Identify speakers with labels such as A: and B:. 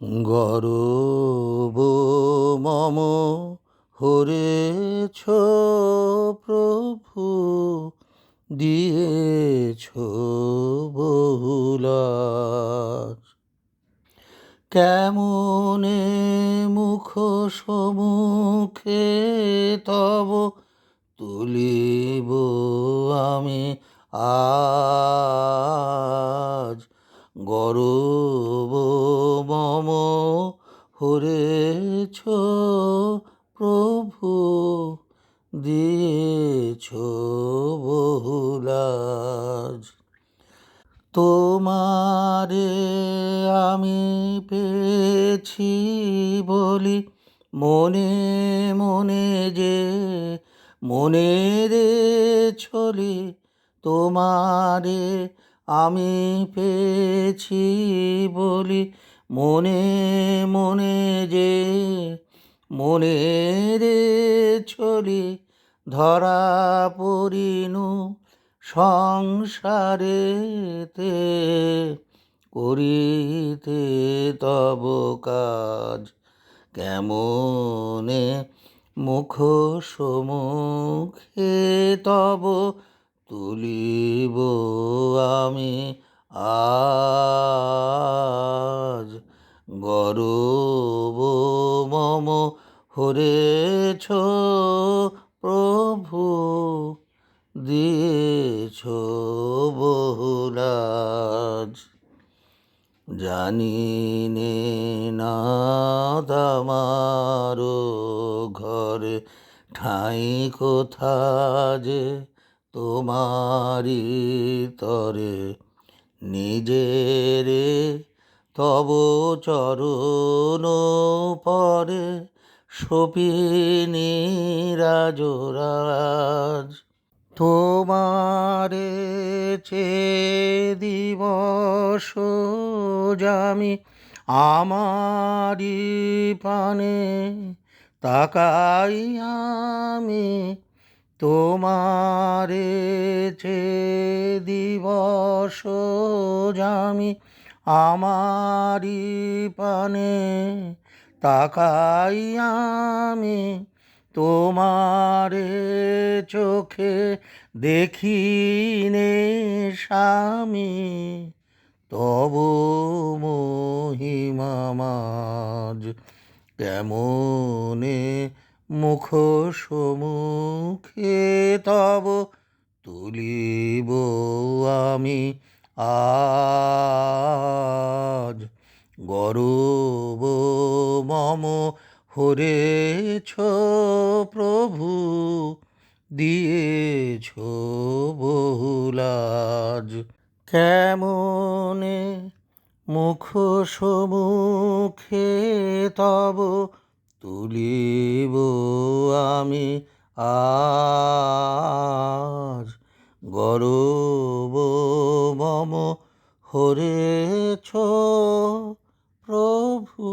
A: গরব মম হরেছ প্রভু দিয়েছ বহুলাস কেমনে মুখ সমুখে তব তুলিব আমি আজ? মম হরেছ প্রভু, দিয়েছ বহুলাজ তোমারে আমি পেয়েছি বলি, মনে মনে যে মনে রে ছলি, তোমারে আমি পেয়েছি বলি মনে মনে যে রে ছলি ধরা পড়িনু সংসারেতে, করিতে তব কাজ কেমনে? মুখ সমুখে তব তুলিব আমি আজ গরব মম হরেছ প্রভু, দিয়েছ বহুলাজ। জানি নে না দামারো ঘরে, ঠাঁই কোথা যে তোমারি তরে। নিজেরে তব চরণ পরে সপিনী রাজরাজ। তোমারে চে দিবস জামি আমারি পানে তাকাই আমি তোমারে চে দিবস জামি আমারি পানে তাকাই আমি তোমারে চোখে দেখি নে স্বামী, তব মহিমামাজ কেমনে মুখ সমুখে তব তুলিব আমি আজ। গরব মম হরেছ প্রভু, দিয়েছ বহুলাজ। কেমনে মুখ সমুখে তব তুলিব আমি আর গরব মম হরেছ প্রভু।